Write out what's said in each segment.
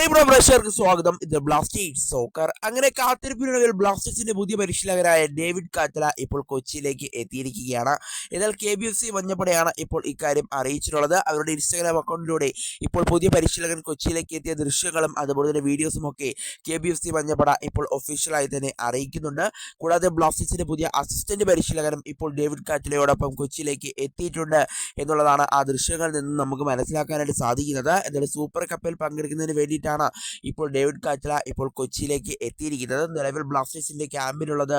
പ്രേക്ഷകർക്ക് സ്വാഗതം. ഇത് ബ്ലാസ്റ്റേഴ്സ് സോക്കർ അങ്ങനെ കാത്തിരിപ്പിനൊടുവിൽ ബ്ലാസ്റ്റേഴ്സിന്റെ പുതിയ പരിശീലകരായ ഡേവിഡ് കാറ്റല ഇപ്പോൾ കൊച്ചിയിലേക്ക് എത്തിയിരിക്കുകയാണ്. എന്നാൽ കെ ബി എഫ് സി മഞ്ഞപ്പടയാണ് ഇപ്പോൾ ഇക്കാര്യം അറിയിച്ചിട്ടുള്ളത്. അവരുടെ ഇൻസ്റ്റാഗ്രാം അക്കൗണ്ടിലൂടെ ഇപ്പോൾ പുതിയ പരിശീലകൻ കൊച്ചിയിലേക്ക് എത്തിയ ദൃശ്യങ്ങളും അതുപോലെ തന്നെ വീഡിയോസും ഒക്കെ K B F C Manjappada ഇപ്പോൾ ഒഫീഷ്യലായി തന്നെ അറിയിക്കുന്നുണ്ട്. കൂടാതെ ബ്ലാസ്റ്റേഴ്സിന്റെ പുതിയ അസിസ്റ്റന്റ് പരിശീലകനും ഇപ്പോൾ ഡേവിഡ് കാറ്റലയോടൊപ്പം കൊച്ചിയിലേക്ക് എത്തിയിട്ടുണ്ട് എന്നുള്ളതാണ് ആ ദൃശ്യങ്ങളിൽ നിന്ന് നമുക്ക് മനസ്സിലാക്കാനായിട്ട് സാധിക്കുന്നത്. എന്നാൽ സൂപ്പർ കപ്പിൽ പങ്കെടുക്കുന്നതിന് വേണ്ടിയിട്ടാണ് ഇപ്പോൾ ഡേവിഡ് കാറ്റല ഇപ്പോൾ കൊച്ചിയിലേക്ക് എത്തിയിരിക്കുന്നത്. നിലവിൽ ബ്ലാസ്റ്റേഴ്സിന്റെ ക്യാമ്പിലുള്ളത്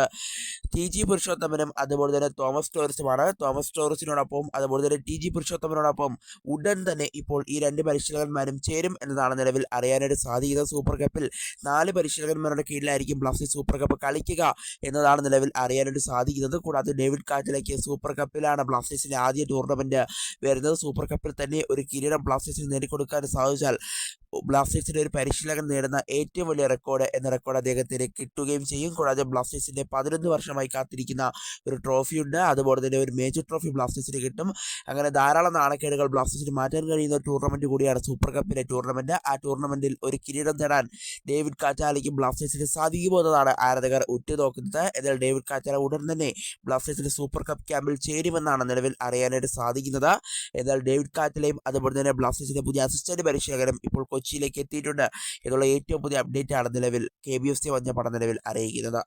ടി ജി പുരുഷോത്തമനും അതുപോലെ തന്നെ തോമസ് ടോറിസുമാണ്. തോമസ് ടോറിസിനോടൊപ്പം അതുപോലെ തന്നെ ടി ജി പുരുഷോത്തമനോടൊപ്പം ഉടൻ തന്നെ ഇപ്പോൾ ഈ രണ്ട് പരിശീലകന്മാരും ചേരും എന്നതാണ് നിലവിൽ അറിയാനായിട്ട് സാധിക്കുന്നത്. സൂപ്പർ കപ്പിൽ നാല് പരിശീലകന്മാരുടെ കീഴിലായിരിക്കും ബ്ലാസ്റ്റേഴ്സ് സൂപ്പർ കപ്പ് കളിക്കുക എന്നതാണ് നിലവിൽ അറിയാനായിട്ട് സാധിക്കുന്നത്. കൂടാതെ ഡേവിഡ് കാറ്റിലേക്ക് സൂപ്പർ കപ്പിലാണ് ബ്ലാസ്റ്റേഴ്സിന്റെ ആദ്യ ടൂർണമെന്റ് വരുന്നത്. സൂപ്പർ കപ്പിൽ തന്നെ ഒരു കിരീടം ബ്ലാസ്റ്റേഴ്സിന് നേടിക്കൊടുക്കാൻ സാധിച്ചാൽ ബ്ലാസ്റ്റേഴ്സിന്റെ ഒരു പരിശീലകൻ നേടുന്ന ഏറ്റവും വലിയ റെക്കോർഡ് എന്ന റെക്കോർഡ് അദ്ദേഹത്തിന് കിട്ടുകയും ചെയ്യും. കൂടാതെ ബ്ലാസ്റ്റേഴ്സിന്റെ പതിനൊന്ന് വർഷമായി കാത്തിരിക്കുന്ന ഒരു ട്രോഫിയുണ്ട് അതുപോലെ തന്നെ ഒരു മേജർ ട്രോഫി ബ്ലാസ്റ്റേഴ്സിന് കിട്ടും. അങ്ങനെ ധാരാളം നാണക്കേടുകൾ ബ്ലാസ്റ്റേഴ്സിന് മാറ്റാൻ കഴിയുന്ന ടൂർണമെന്റ് കൂടിയാണ് സൂപ്പർ കപ്പിലെ ടൂർണമെന്റ് ആ ടൂർണമെന്റിൽ ഒരു കിരീടം നേടാൻ ഡേവിഡ് കാറ്റാലയ്ക്കും ബ്ലാസ്റ്റേഴ്സിന് സാധിക്കുമോ എന്നതാണ് ആരാധകർ ഉറ്റുനോക്കുന്നത്. എന്നാൽ ഡേവിഡ് കാറ്റാല ഉടൻ തന്നെ ബ്ലാസ്റ്റേഴ്സിന്റെ സൂപ്പർ കപ്പ് ക്യാമ്പിൽ ചേരുമെന്നാണ് നിലവിൽ അറിയാനായിട്ട് സാധിക്കുന്നത്. എന്നാൽ ഡേവിഡ് കാറ്റലയും അതുപോലെ തന്നെ ബ്ലാസ്റ്റേഴ്സിന്റെ പുതിയ അസിസ്റ്റന്റ് പരിശീലകനും ഇപ്പോൾ കൊച്ചിയിലേക്ക് എത്തിയിട്ടുണ്ട്. എന്നുള്ള ഏറ്റവും പുതിയ അപ്ഡേറ്റ് ആണ് നിലവിൽ കെ ബി എഫ് സി വന്ന പടം നിലവിൽ അറിയിക്കുന്നത്.